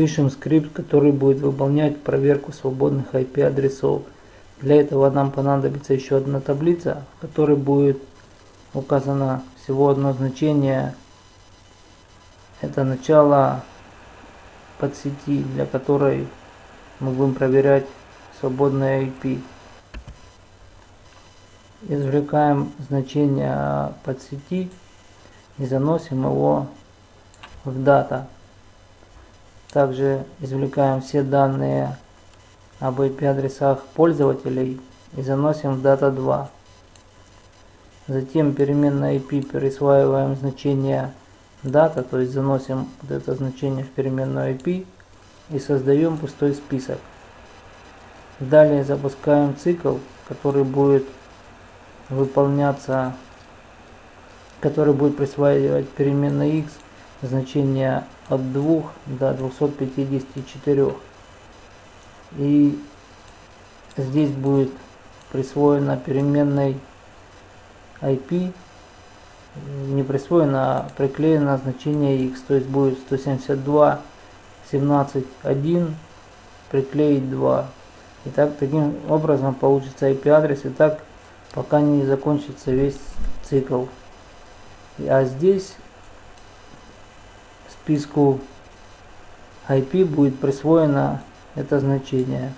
напишем скрипт, который будет выполнять проверку свободных IP адресов. Для этого нам понадобится еще одна таблица, в которой будет указано всего одно значение. Это начало подсети, для которой мы будем проверять свободные IP. Извлекаем значение подсети и заносим его в дата. Также извлекаем все данные об IP-адресах пользователей и заносим в data 2. Затем переменной IP присваиваем значение data, то есть заносим вот это значение в переменную IP и создаем пустой список. Далее запускаем цикл, который будет выполняться, который будет присваивать переменной x значение от 2 до 254. И здесь будет присвоена переменной IP, не присвоено, а приклеено значение x, то есть будет 172 17 1 приклеить 2. Итак, таким образом получится IP адрес, и так пока не закончится весь цикл. А здесь списку IP будет присвоено это значение.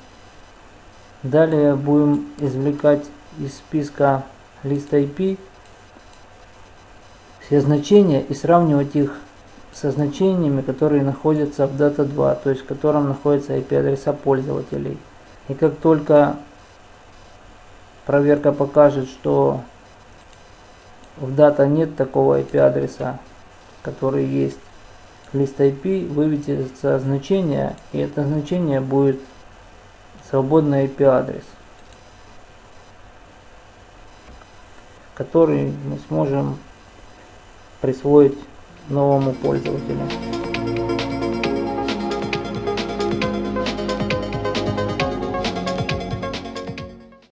Далее будем извлекать из списка лист IP все значения и сравнивать их со значениями, которые находятся в data 2, то есть в котором находятся IP-адреса пользователей. И как только проверка покажет, что в дата нет такого IP-адреса, который есть лист IP выведется значение, и это значение будет свободный IP адрес, который мы сможем присвоить новому пользователю.